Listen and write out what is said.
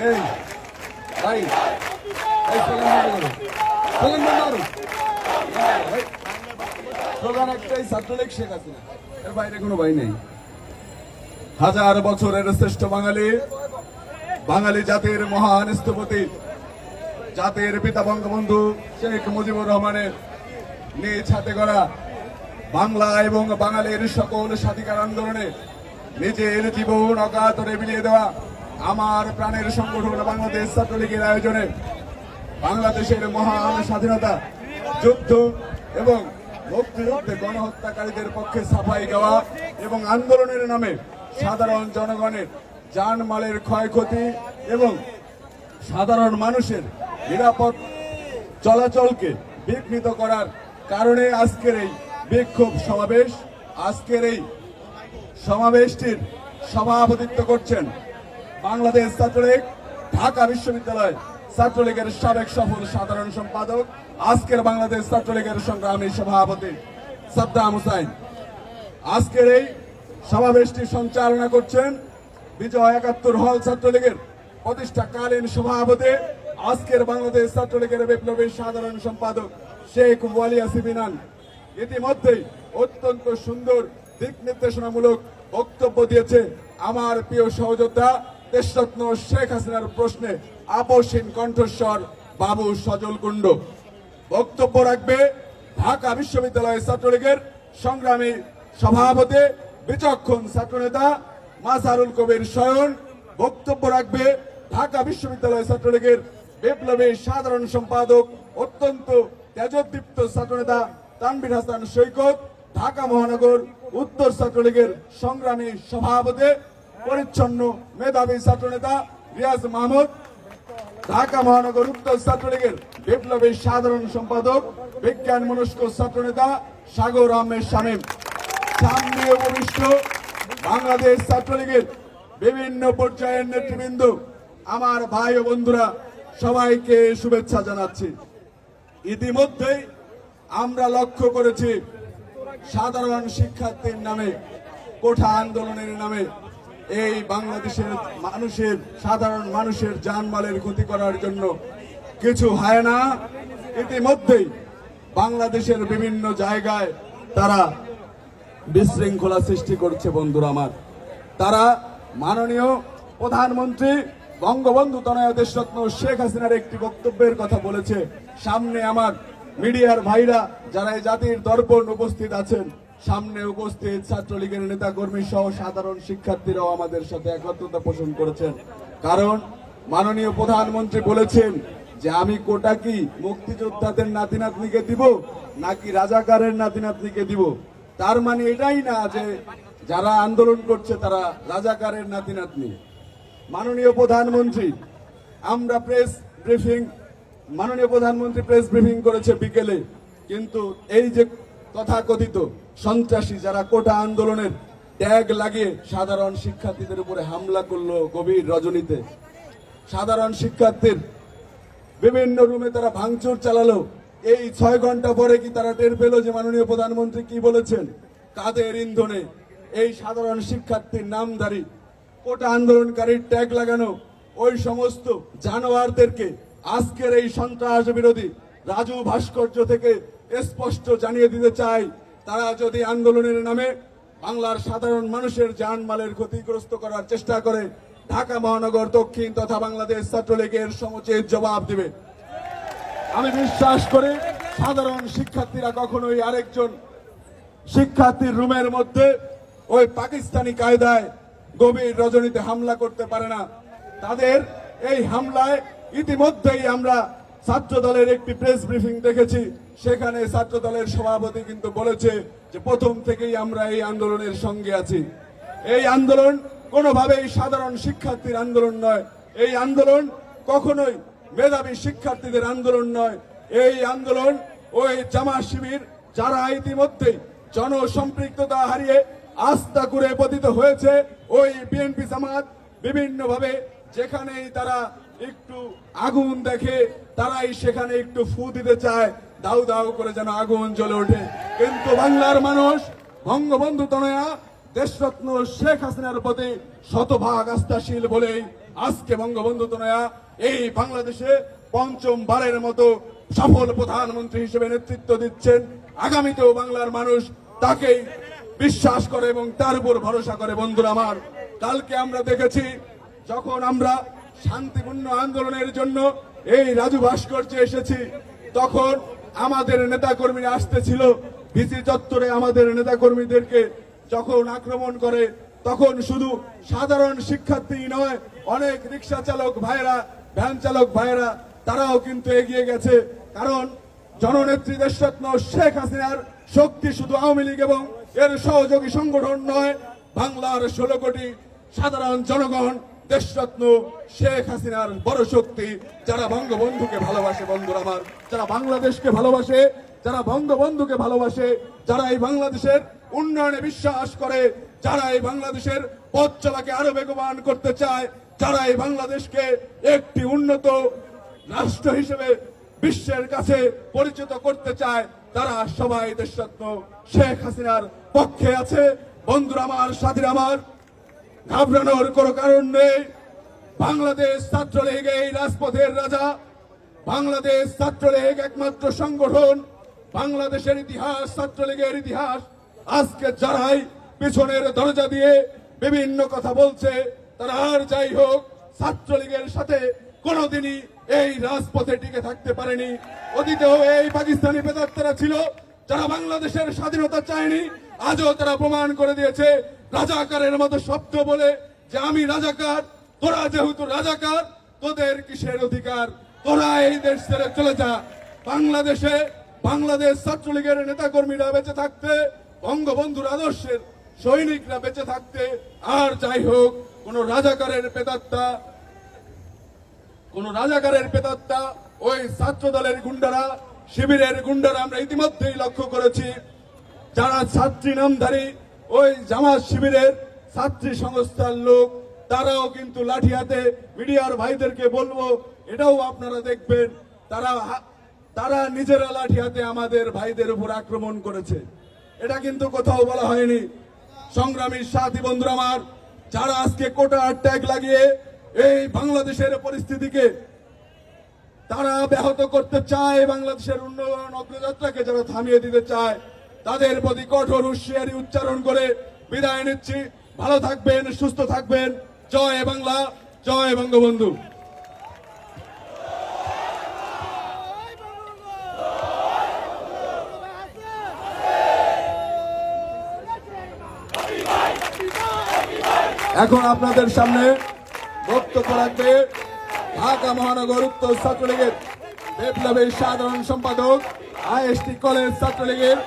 এই, ভাই, এই করো স্লোগান বন্ধ করো একটাই শেখ এর বাইরে কোনো নেই। হাজার বছরের শ্রেষ্ঠ বাঙালি বাঙালি জাতির মহান স্থপতি, জাতির পিতা বঙ্গবন্ধু শেখ মুজিবুর রহমানের নিজ হাতে গড়া বাংলা এবং বাঙালির সকল স্বাধিকার আন্দোলনে নিজের জীবন অকাতরে বিলিয়ে দেওয়া আমার প্রাণের সংগঠন বাংলাদেশ ছাত্রলীগের আয়োজনে বাংলাদেশের মহান স্বাধীনতা, যুদ্ধ এবং মুক্তিযুদ্ধে গণহত্যাকারীদের পক্ষে সাফাই গাওয়া এবং আন্দোলনের নামে সাধারণ জনগণের জানমালের ক্ষয়ক্ষতি এবং সাধারণ মানুষের নিরাপদ চলাচলকে বিঘ্নিত করার কারণে আজকের এই বিক্ষোভ সমাবেশ, আজকের এই সমাবেশটির সভাপতিত্ব করছেন বাংলাদেশ ছাত্রলীগ, ঢাকা বিশ্ববিদ্যালয় ছাত্রলীগের সাবেক সফল সাধারণ সম্পাদক, আজকের বাংলাদেশ ছাত্রলীগের সংগ্রামী সভাপতি সাদ্দাম হুসাইন। আজকের এই সমাবেশটি সঞ্চালনা করছেন বিজয় একাত্তর হল ছাত্রলীগের প্রতিষ্ঠাকালীন সভাপতি, আজকের বাংলাদেশ ছাত্রলীগের বিপ্লবী সাধারণ সম্পাদক শেখ ওয়ালিয়া সিবিনান ইতিমধ্যেই অত্যন্ত সুন্দর দিক নির্দেশনামূলক বক্তব্য দিয়েছে আমার প্রিয় সহযোদ্ধা দেশরত্ন শেখ হাসিনার প্রশ্নে আপসহীন কণ্ঠস্বর বাবু সজল কুণ্ড। বক্তব্য রাখবে ঢাকা বিশ্ববিদ্যালয় ছাত্রলীগের সংগ্রামী সভাপতি বিচক্ষণ ছাত্রনেতা মাসারুল কবির শয়ন। বক্তব্য রাখবে ঢাকা বিশ্ববিদ্যালয় ছাত্রলীগের বিপ্লবী সাধারণ সম্পাদক, অত্যন্ত তেজদীপ্ত ছাত্রনেতা তানবির হাসান সৈকত। ঢাকা মহানগর উত্তর ছাত্রলীগের সংগ্রামী সভাপতি পরিচ্ছন্ন মেধাবী ছাত্রনেতা রিয়াজ মাহমুদ, ঢাকা মহানগর উত্তর ছাত্রলীগের বিপ্লবী সাধারণ সম্পাদক, বিজ্ঞান মনস্ক ছাত্রনেতা সাগর আহমেদ শামীম। সামনে উপবিষ্ট বাংলাদেশ ছাত্রলীগের বিভিন্ন পর্যায়ের নেতৃবৃন্দ, আমার ভাই ও বন্ধুরা, সবাইকে শুভেচ্ছা জানাচ্ছি। ইতিমধ্যেই আমরা লক্ষ্য করেছি, সাধারণ শিক্ষার্থীর নামে, কোঠা আন্দোলনের নামে এই বাংলাদেশের মানুষের, সাধারণ মানুষের জানমালের ক্ষতি করার জন্য কিছু হয় না। ইতিমধ্যেই বাংলাদেশের বিভিন্ন জায়গায় তারা বিশৃঙ্খলা সৃষ্টি করছে বন্ধুরা আমার। তারা মাননীয় প্রধানমন্ত্রী বঙ্গবন্ধু তনয় দেশরত্ন শেখ হাসিনার একটি বক্তব্যের কথা বলেছে। সামনে আমার মিডিয়ার ভাইরা, যারা এই জাতির দর্পণ উপস্থিত আছেন সামনে উপস্থিত ছাত্রলীগের নেতা কর্মী সহ সাধারণ শিক্ষার্থীরাও আমাদের সাথে একত্রতা পোষণ করেছেন। কারণ মাননীয় প্রধানমন্ত্রী বলেছেন যে আমি কোটা কি মুক্তিযোদ্ধাদের নাতি নাতনিকে দিব নাকি রাজাকারের নাতি নাতনিকে দিব? তার মানে এটাই না যে যারা আন্দোলন করছে তারা রাজাকারের নাতি নাতনি মাননীয় প্রধানমন্ত্রী, আমরা প্রেস ব্রিফিং, মাননীয় প্রধানমন্ত্রী প্রেস ব্রিফিং করেছে বিকেলে, কিন্তু এই যে তথাকথিত সন্ত্রাসী যারা কোটা আন্দোলনের ট্যাগ লাগিয়ে সাধারণ শিক্ষার্থীদের উপরে হামলা করল গভীর রজনীতে। সাধারণ শিক্ষার্থীর বিভিন্ন রুমে তারা ভাঙচুর চালালো। এই ছয় ঘণ্টা পরে কি তারা টের পেল যে মাননীয় প্রধানমন্ত্রী কি বলেছেন? কাদের ইন্ধনে এই সাধারণ শিক্ষার্থীর নামধারী কোটা আন্দোলনকারীর ট্যাগ লাগানো? ওই সমস্ত জানোয়ারদেরকে আজকের এই সন্ত্রাস বিরোধী রাজু ভাস্কর্য থেকে স্পষ্ট জানিয়ে দিতে চাই, তারা যদি আন্দোলনের নামে বাংলার সাধারণ মানুষের জানমালের ক্ষতিগ্রস্ত করার চেষ্টা করে, ঢাকা মহানগর দক্ষিণ তথা বাংলাদেশ ছাত্রলীগের সমুচিত জবাব দিবে। আমি বিশ্বাস করি, সাধারণ শিক্ষার্থীরা কখনোই আরেকজন শিক্ষার্থীর রুমের মধ্যে ওই পাকিস্তানি কায়দায় গভীর রজনীতে হামলা করতে পারে না। তাদের এই হামলায় ইতিমধ্যেই আমরা ছাত্র দলের একটি প্রেস ব্রিফিং দেখেছি। সেখানে ছাত্র দলের সভাপতি কিন্তু বলেছে যে প্রথম থেকেই আমরা এই আন্দোলনের সঙ্গে আছি। এই আন্দোলন কোনোভাবেই সাধারণ শিক্ষার্থীর আন্দোলন নয়। এই আন্দোলন কখনোই মেধাবী শিক্ষার্থীদের আন্দোলন নয়। এই আন্দোলন ওই জামা শিবির যারা ইতিমধ্যেই জনসম্পৃক্ততা হারিয়ে আস্থা করে পতিত হয়েছে, ওই বিএনপি জামাত বিভিন্নভাবে যেখানেই তারা একটু আগুন দেখে তারাই সেখানে একটু ফু দিতে চায়, দাউ দাউ করে যেন আগুন জ্বলে ওঠে। কিন্তু বাংলার মানুষ, বঙ্গবন্ধু তনয়া, দেশরত্ন শেখ হাসিনার প্রতি শতভাগ আস্থাশীল বলেই আজকে বঙ্গবন্ধু তনয়া এই বাংলাদেশে পঞ্চম বারের মতো সফল প্রধানমন্ত্রী হিসেবে নেতৃত্ব দিচ্ছেন। আগামীতেও বাংলার মানুষ তাকেই বিশ্বাস করে এবং তার উপর ভরসা করে। বন্ধুরা আমার, কালকে আমরা দেখেছি, যখন আমরা শান্তিপূর্ণ আন্দোলনের জন্য এই রাজু ভাস্কর্যে এসেছি। তখন আমাদের নেতাকর্মীরা আসতেছিল। ভিসি চত্বরে আমাদের নেতাকর্মীদেরকে যখন আক্রমণ করে, তখন শুধু সাধারণ শিক্ষার্থী নয়, অনেক রিক্সা চালক ভাইরা ভ্যান চালক ভাইরা তারাও কিন্তু এগিয়ে গেছে। কারণ জননেত্রী দেশরত্ন শেখ হাসিনার শক্তি শুধু আওয়ামী লীগ এবং এর সহযোগী সংগঠন নয়, বাংলার ষোলো কোটি সাধারণ জনগণ দেশরত্ন শেখ হাসিনার বড় শক্তি, যারা বঙ্গবন্ধুকে ভালোবাসে, বন্ধুরা আমার, যারা বাংলাদেশকে ভালোবাসে, যারা বঙ্গবন্ধুকে ভালোবাসে, যারা এই বাংলাদেশের উন্নয়নে বিশ্বাস করে, যারা এই বাংলাদেশের পথ চলাকে আরও বেগবান করতে চায়, যারা এই বাংলাদেশকে একটি উন্নত রাষ্ট্র হিসেবে বিশ্বের কাছে পরিচিত করতে চায়, তারা সবাই দেশরত্ন শেখ হাসিনার পক্ষে আছে। বন্ধুরা আমার, সাথীরা আমার ঘাবড়ানোর কোনো কারণ নেই। বাংলাদেশ ছাত্রলীগ এই রাজপথের রাজা। বাংলাদেশ ছাত্রলীগ একমাত্র সংগঠন। বাংলাদেশের ইতিহাস, ছাত্রলীগের ইতিহাস। আজকে যারাই পিছনের দরজা দিয়ে বিভিন্ন কথা বলছে, তারা আর যাই হোক, ছাত্রলীগের সাথে কোনোদিনই এই রাজপথে টিকে থাকতে পারেনি। অতীতেও এই পাকিস্তানি বেদাত্তারা ছিল, যারা বাংলাদেশের স্বাধীনতা চায়নি আজও তারা প্রমাণ করে দিয়েছে, রাজাকারের মতো শব্দ বলে যে আমি রাজাকার, তোরা যেহেতু রাজাকার, তোদের কিসের অধিকার? তোরা এই দেশ ছেড়ে চলে যা। বাংলাদেশে বাংলাদেশ ছাত্রলীগের নেতাকর্মীরা বেঁচে থাকতে, বঙ্গবন্ধুর আদর্শের সৈনিকরা বেঁচে থাকতে, আর যাই হোক, কোন রাজাকারের পেতাত্তা, কোন রাজাকারের পেতাত্তা, ওই ছাত্র দলের গুন্ডারা, শিবিরের গুন্ডারা আমরা ইতিমধ্যেই লক্ষ্য করেছি। যারা ছাত্রী নামধারী, ওই জামাত শিবিরের ছাত্রী সংস্থার লোক, তারাও কিন্তু লাঠি হাতে মিডিয়ার ভাইদেরকে বলব, এটাও আপনারা দেখবেন, তারা তারা নিজেরা লাঠি হাতে আমাদের ভাইদের উপর আক্রমণ করেছে। এটা কিন্তু কোথাও বলা হয়নি। সংগ্রামী সাথী বন্ধুরা আমার, যারা আজকে কোটা ট্যাগ লাগিয়ে এই বাংলাদেশের পরিস্থিতিকে তারা ব্যাহত করতে চায়, বাংলাদেশের উন্নয়ন অগ্রযাত্রাকে যারা থামিয়ে দিতে চায় তাদের প্রতি কঠোর হুঁশিয়ারি উচ্চারণ করে বিদায় নিচ্ছি। ভালো থাকবেন, সুস্থ থাকবেন। জয় বাংলা, জয় বঙ্গবন্ধু। এখন আপনাদের সামনে বক্তব্য রাখবে ঢাকা মহানগর উত্তর ছাত্রলীগের বিপ্লবী সাধারণ সম্পাদক আইএসটি কলেজ ছাত্রলীগের